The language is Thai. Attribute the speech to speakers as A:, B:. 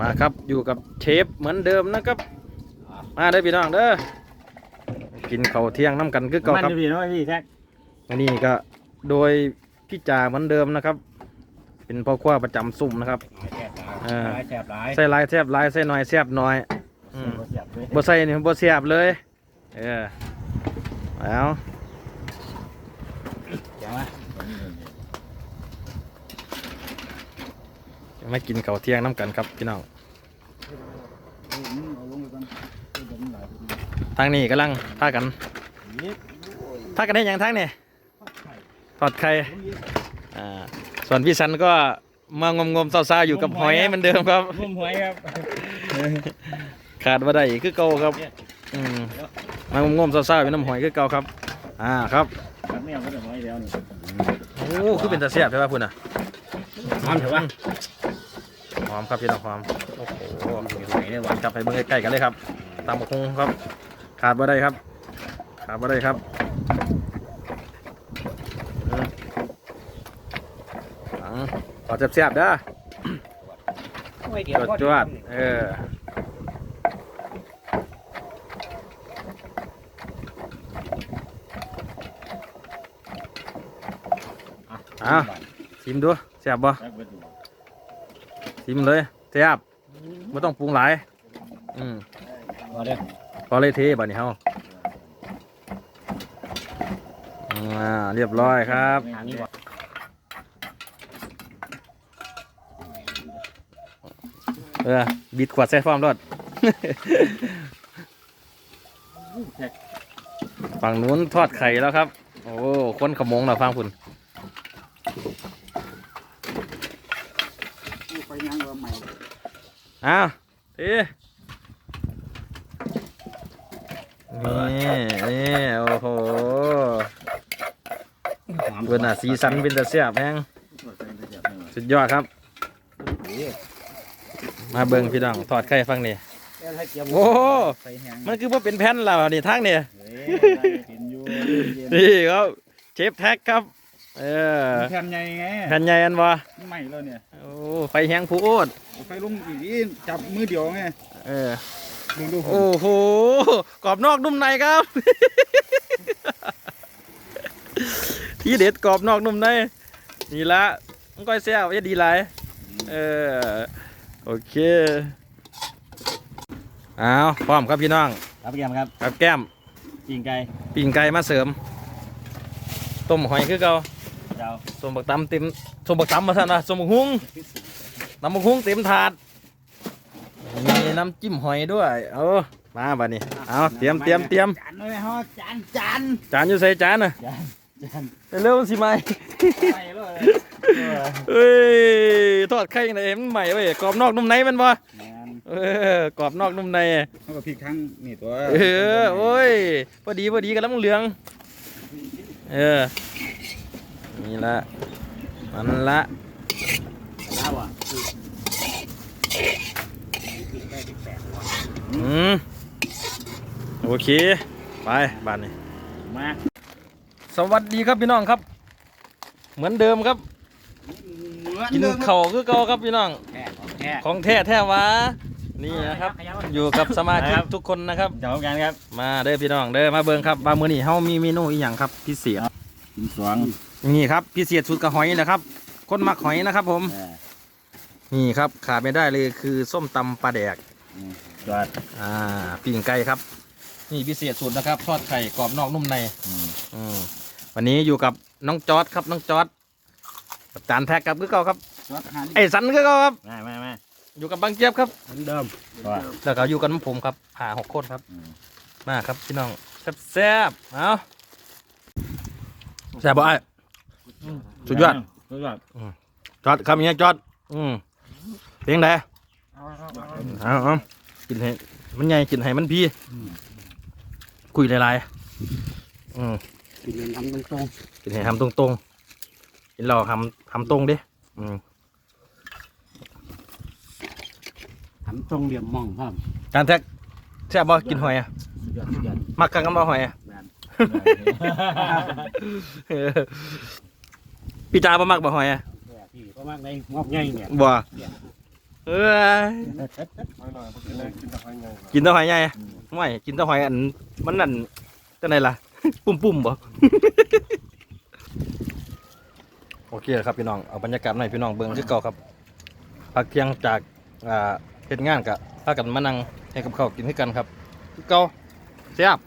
A: มาครับอยู่กับเชฟเหมือนเดิมนะครับ มาเด้อพี่น้องเด้อกินข้าวเที่ยงน้ำกันคือเก่า
B: มัน
A: ครับ
B: จะพี่น้อยพี่แท็ก
A: อันนี้ก็โดยพี่จ่าเหมือนเดิมนะครับ เป็นพ่อครัวประจำสุ่มนะครับอ่า
B: แสบหลาย
A: ใส่หลายแซบหลายใส่น้อยแซบน้อยอืม
B: แสบเลย
A: บ่ใส่นี่บ่เสียบเลย เออแล้ว
B: เจ๋งไหม
A: มากินข้าวเที่ยงน้ำกันครับพี่น้องทางนี้กำลังพากันพากันได้หยังทางนี่ทอดไข่อ่าส่วนพี่สันก็มางมงมๆเศร้าๆอยู่กับหอยเหมือนเดิมครับ
B: มุมหวยครับ
A: ขาดบ่ได้คือเก่าครับอืมมางมงมๆเศร้าๆอยู่น้ำหอยคือเก่าครับ อ่าครับ
B: ครับเนี่ยก็จะหวยแล้วนี่
A: โอ้คือเป็นตาเสียบใช่ป่ะพุ่นอะ
B: หอมเถอะวะ
A: หอมครับพี่น้องหอมโอ้โห
B: หวยเนี่ย
A: หวานครับไปเบิ่งใกล้ๆกันเลยครับตามบกคงครับ ขาดบ่ได้ครับ ขาดบ่ได้ครับอืมอืมขอเสียบๆเด้อจวดจวดๆเอออะชิมดูเสียบบ่ ชิมเลยเสียบไม่ต้องปรุงหลาย อืม
B: มาเด้อ
A: พอเลยเทบัดนี้เฮาอ่าเรียบร้อยครับ
B: ทางนี้ก่อน
A: เออบิดขวดใส่ฟอร์มรถฝั่งนู้นทอดไข่แล้วครับ โอ้คนขโมงเราฟังคุณ
B: ไปยังว่าใหม่
A: อ้าวเทนี่นี่โอ้โหเพื่อนอะสีสันเป็นตะเสียบแฮงสุดยอดครับ มาเบิ่งพี่น้องทอดไข่ฟังนี่โอ้
B: ใส่แห้ง
A: มันคือว่าเป็นแผ่นแล้วนี่ทั้งนี่
B: เฮ้ยกินอยู่
A: นี่ครับเชฟแท็กครับ เออ
B: แผ่นใหญ่ไง
A: แผ่นใหญ่อันวะ
B: ใหม่แล้วเนี่ย
A: โอ้ไฟแห้งพูด
B: ไฟลงอีกนี่จับมือเดียวไง
A: เออ
B: ดูดู
A: โอ้โหกรอบนอกนุ่มในครับ ที่เด็ดกรอบนอกนุ่มในนี่ละมันก้อยแซ่บจะดีไรเออโอเคเอาพร้อมครับพี่น้อง
B: ครับพี่แกมครับ
A: กับแก้ม
B: จิงไก่
A: ปิ่งไก่มาเสริมต้มหอยคือเก่า
B: เจ้า
A: ส้มบักตำเต็มส้มบักตำมาสั่นนะส้มบักหุ้งน้ำบักหุ้งเต็มถาดมีน้ำจิ้มหอยด้วย เอามาบัดนี้เอาเตรียมเตรียมเตรียม
B: จานด้วยฮะจานจาน
A: จานอยู่ใส่จานน่ะ
B: จานจาน
A: เร็วสิไหม
B: ใส่เลย
A: เอ้ยทอดไข่ยังไงมันใหม่เว้ยกรอบนอกนุ่มในมันบ่
B: แมน
A: เออกรอบนอกนุ่มใน
B: เขาก็พริกทั้งนี่ตัว
A: เออโอ้ยพอดีพอดีกันแล้วมันเหลือง เออ นี่ละ มันละ
B: น้าว่ะ
A: อืมโอเค ไปบ้านนี้
B: มา
A: สวัสดีครับพี่น้องครับ เหมือนเดิมครับ กินเข่าวคือเก่าครับพี่น้อง
B: แค่แค่
A: ของแท้แท้หวะนี่นะครับอยู่กับสมาชิก
B: ครับ
A: ทุกคนนะครับ
B: เจ้ากันครับ
A: มาเด้อพี่น้องเด้อมาเบิ่งครับว่ามื้อนี้เฮามีเมนูอีหยังครับพิเศษ
B: กินสวง
A: นี่ครับพิเศษสุดกับหอยนะครับ คนมักหอยนะครับ ผมนี่ครับขาดไม่ได้เลยคือส้มตำปลาแดก
B: จอด
A: อ่าปิ้งไก่ครับ นี่พิเศษสุดนะครับ ทอดไข่กรอบนอกนุ่มในอืมวันนี้อยู่กับน้องจอร์ดครับน้องจอร์ดกับจานแท็กครับคือเก่าครับ
B: จอดอาหาร
A: ไอ้สันคือเก่าครับ
B: มามามา
A: อยู่กับบางเจี๊ยบครับ
B: เหมือนเดิมจอด
A: แล้วก็อยู่กันผมครับหาหกคนครับ
B: อืม
A: มาครับพี่น้องแซ่บๆเอา แซ่บบ่ไอ้สุดยอด
B: สุดยอด
A: จอดคำอย่างเงี้ยจอด อืมเพียงใดเอาเอากินให้มันใหญ่กินให้มันพี่คุยหลายๆอืม
B: กินทำตรง
A: กินให้ทำตรงๆกินเราทำทำตรงดิอืม
B: ๆทำตรงเหลี่ยมมองครับ
A: การแท็กแซ่บบ่กินหอยอะ
B: สุดยอดสุดยอด
A: มักกันกันบ่หอยอะ
B: แมน
A: เออ พี่จ่าบ่มักบ่หอยอะ
B: พี่ก็มากในงอกใหญ่เนี่ย
A: บ่เอ้ย
C: น้อยหน่อยเพราะกินแรงกินแต่ให้ไง
A: กินแตะหอยใหญ่ไม่กินแตะหอยอันมันนั่นจังไดล่ะปุ่มปุ่มๆบ่โอเคครับพี่น้องเอาบรรยากาศหน่อยพี่น้องเบิ่งคือเก่าครับพักเที่ยงจากอ่าเฮ็ดงานกะพากันมานั่งให้กับข้าวกินคือกันครับคือเก่าแซ่บ